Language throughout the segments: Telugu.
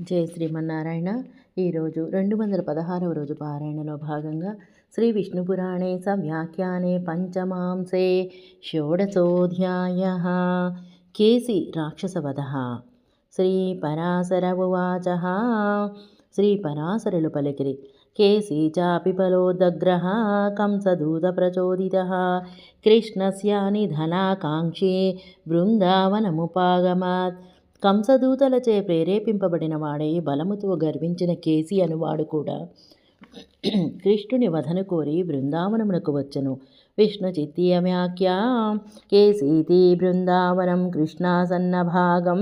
జయ శ్రీమన్నారాయణ. ఈరోజు రెండు వందల పదహారవ రోజు పారాయణలో భాగంగా శ్రీ విష్ణు పురాణే సవ్యాఖ్యానే పంచమాంసే షోడశోధ్యాయ. కేసి రాక్షసవధ. శ్రీ పరాశర ఉవాచ శ్రీ పరాశరులు పలికిరి. కేసీ చాపిపలోదగ్రహ కంసదూత ప్రచోదిత. కృష్ణస్య నిధనాకాంక్షి బృందావనముపాగమాత్. కంసదూతలచే ప్రేరేపింపబడిన వాడే బలముతో గర్వించిన కేసి అనువాడు కూడా. కృష్ణుని వధను కోరి బృందావనమునకు వచ్చను. విష్ణు చిత్తీయమ్యాఖ్య కేసీతి బృందావనం కృష్ణాసన్న భాగం.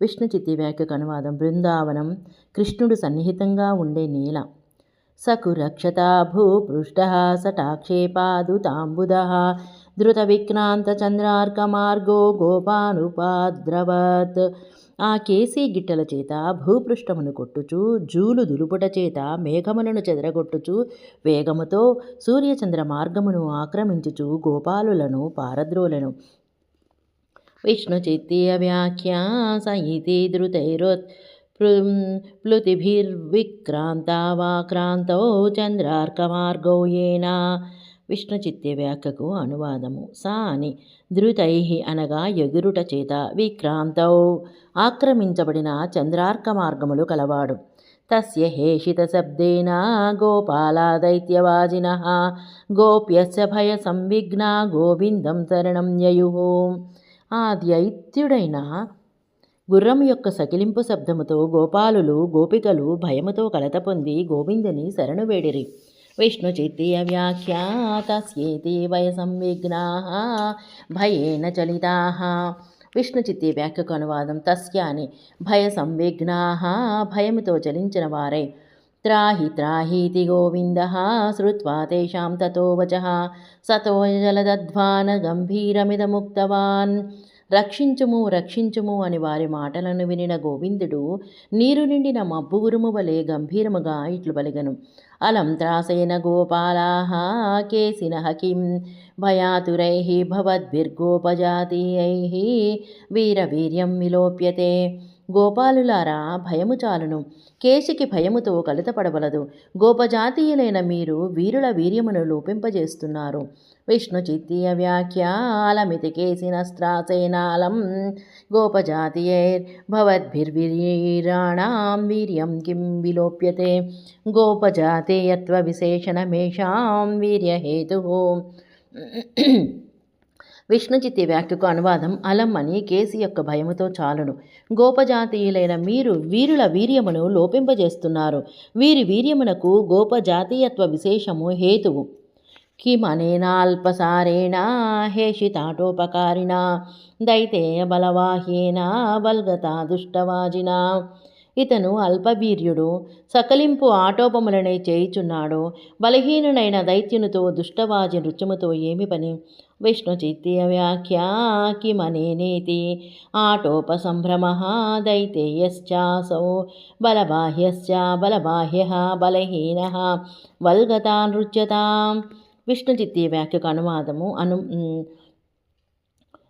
విష్ణు చిత్తి వ్యాఖ్యకు అనువాదం బృందావనం కృష్ణుడు సన్నిహితంగా ఉండే నీల. సకురక్షత భూపృష్ట సటాక్షేపాదుతాంబుద ధృతవిక్రాంతచంద్రార్కమార్గో గోపానుపాద్రవత్. ఆ కేసీ గిట్టల చేత భూపృష్ఠమును కొట్టుచు జూలు దులుపుట చేత మేఘములను చెదరగొట్టుచు వేగముతో సూర్యచంద్ర మార్గమును ఆక్రమించుచు గోపాలులను పారద్రోలను. విష్ణు చిత్తీయ వ్యాఖ్యా ప్లుతిభిర్విక్రాంత ధృతైరోత్ ప్లుతిభిర్విక్రాంతావాక్రాంతౌ చంద్రార్కమార్గౌ ఏనా? విష్ణుచిత్య వ్యాఖ్యకు అనువాదము. సా అని ధృతై అనగా ఎగురుట చేత విక్రాంతౌ. ఆక్రమించబడిన చంద్రార్క మార్గములు కలవాడు. తస్య హేషిత శబ్దేన గోపాలా దైత్యవాజిన గోప్యస్య భయ సంవిఘ్న గోవిందం శరణం యయు. ఆ దైత్యుడైన గుర్రం యొక్క సకిలింపు శబ్దముతో గోపాలులు గోపికలు భయముతో కలత పొంది గోవిందుని శరణు వేడిరి. విష్ణు చిత్తీయ వ్యాఖ్యా తస్యేతి వయ సంవిఘ్నా భయేన చలితా విష్ణు చిత్తి వ్యాఖ్యకు అనువాదం తస్య అని భయ సంవిఘ్నా భయముతో చలించిన వారే త్రాహి త్రాహీతి గోవింద శ్రుత్వా తేషాం తతో వచ సతో జలదధ్వాన గంభీరమిదముక్తవాన్ రక్షించుము రక్షించుము అని వారి మాటలను వినిన గోవిందుడు నీరు నిండిన మబ్బు ఉరుము వలె గంభీరముగా ఇట్లు బలిగను అలం త్రాసేన గోపాలాహ కేసిన భయాతురై భవద్భిర్గోపజాతీయై వీరవీర్యం విలోప్యతే. గోపాలులారా భయము చాలును. కేశికి భయముతో కలితపడవలదు గోపజాతీయులైన మీరు వీరుల వీర్యమును లోపింపజేస్తున్నారు. విష్ణు చిత్తీయ వ్యాఖ్యాలమితి కేసినస్త్రాసేనాలం గోపజాతీయైర్భవద్భిర్వీరాణాం వీర్యం కిం విలోప్యతే. గోపజాతీయత్వ విశేషణమేషాం వీర్యహేతు విష్ణుజితి వ్యాఖ్యకు అనువాదం అలం అని కేసి యొక్క భయముతో చాలును. గోపజాతీయులైన మీరు వీరుల వీర్యమును లోపింపజేస్తున్నారు. వీరి వీర్యమునకు గోపజాతీయత్వ విశేషము హేతువు. కిమనేనాల్పసారేణ హేషితాటోపకారిణ దైతే బలవాహ్యేన బల్గతా దుష్టవాజినా ఇతను అల్పవీర్యుడు సకలింపు ఆటోపములనే చేయుచున్నాడు. బలహీనుడైన దైత్యునితో దుష్టవాజి నృత్యముతో ఏమి పని? విష్ణు చిత్తీయ వ్యాఖ్యా ఆటోప సంభ్రమ దైతేయశ్చాసౌ బలబాహ్యశ్చ బలబాహ్య బలహీన వల్గతా నృత్యతాం. విష్ణు చిత్తీయ వ్యాఖ్యకు అనువాదము అను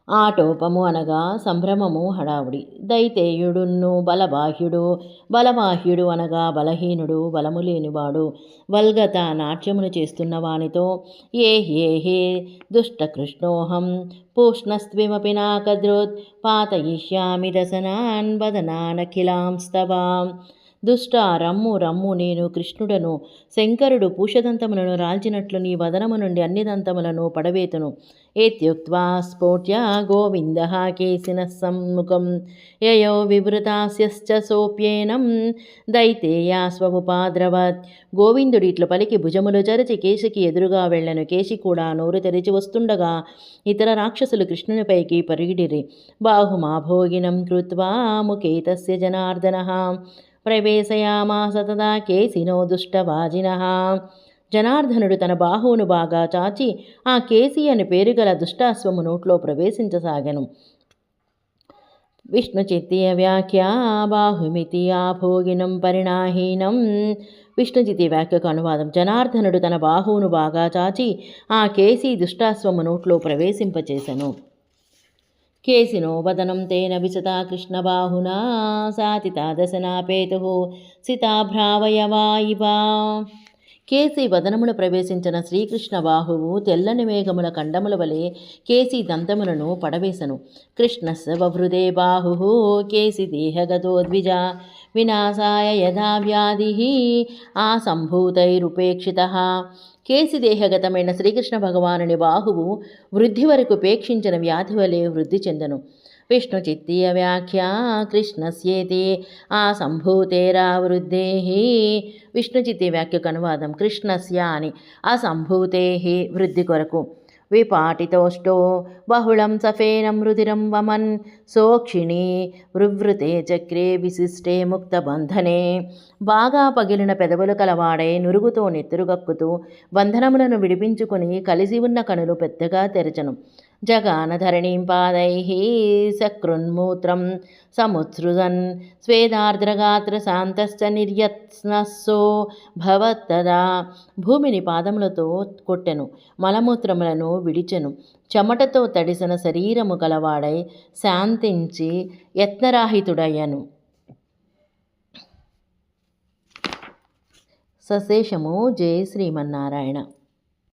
ఆటోపము అనగా సంభ్రమము హడావుడి. దైతేయుడున్ను బలబాహ్యుడు బలబాహ్యుడు అనగా బలహీనుడు బలము లేనివాడు వల్గత నాట్యమును చేస్తున్న వానితో ఏ హే హే దుష్టకృష్ణోహం పూష్ణస్త్విమపి నాకద్రోత్ పాతయిష్యామి రసనాన్ వదనానఖిలాంస్తవాం. దుష్ట రమ్ము రమ్ము నేను కృష్ణుడను. శంకరుడు పూషదంతములను రాల్చినట్లు నీ వదనము నుండి అన్ని దంతములను పడవేతును. ఏత్యుక్త్వా స్ఫోట్య గోవింద కేసిన సమ్ముఖం యయో వివృతాస్యశ్చ సోప్యేనం దైతేయా స్వముపాద్రవత్. గోవిందుడు ఇట్లు పలికి భుజములు జరచి కేశికి ఎదురుగా వెళ్ళను. కేశి కూడా నోరు తెరిచి వస్తుండగా ఇతర రాక్షసులు కృష్ణునిపైకి పరిగిడిరి. బాహుమాభోగినం కృత్వా ముఖేతస్య జనార్దన. ప్రవేశయామాస తదా కేసినో దుష్టవాజిన. జనార్దనుడు తన బాహువును బాగా చాచి ఆ కేసి అని పేరు గల దుష్టాశ్వము నోట్లో ప్రవేశించసాగను. విష్ణు చిత్తీయ వ్యాఖ్య బాహుమితి ఆభోగినం పరిణాహీనం. విష్ణుచితి వ్యాఖ్యకు అనువాదం జనార్దనుడు తన బాహువును బాగా చాచి ఆ కేసీ దుష్టాశ్వము నోట్లో ప్రవేశింపచేశను కేసినో వదనం తేన విశతా కృష్ణబాహునా సాతితా దశనాపేతు సితాభ్రావయవా ఇవ కేసి వదనమున ప్రవేశించిన శ్రీకృష్ణ బాహువు తెల్లని మేఘముల కండముల వలె కేసి దంతములను పడవేశను కృష్ణస్ వహృదే బాహు కేసి దేహగతో ద్విజ. వినాశాయ యథా వ్యాధి ఆ సంభూతైరుపేక్షిత. కేసి దేహగతమైన శ్రీకృష్ణ భగవానుని బాహువు వృద్ధి వరకు ఉపేక్షించిన వ్యాధి వలె వృద్ధి చెందను. విష్ణు చిత్తీయ వ్యాఖ్య కృష్ణస్యేతి ఆ సంభూతేరావృద్ధే విష్ణు చిత్తి వ్యాఖ్యకు అనువాదం కృష్ణస్య అని. అసంభూతే వృద్ధి కొరకు. విపాటితోష్టో బహుళం సఫేనం మృదిరం వమన్ సోక్షిణి వృవృతే చక్రే విశిష్టే ముక్తబంధనే బాగా పగిలిన పెదవులు కలవాడై నురుగుతో నెత్తురుగక్కుతూ బంధనములను విడిపించుకుని కలిసి ఉన్న కనులు పెద్దగా తెరచను. జగానధరణీం పాదై సకృన్మూత్రం సముత్సృజన్ స్వేదార్ద్రగాత్ర శాంతశ్చ నిర్యత్నస్సో భవత్తదా భూమిని పాదములతో కొట్టెను మలమూత్రములను విడిచెను చెమటతో తడిసిన శరీరము కలవాడై శాంతించి యత్నరాహితుడయ్యను. సశేషము జయ శ్రీమన్నారాయణ.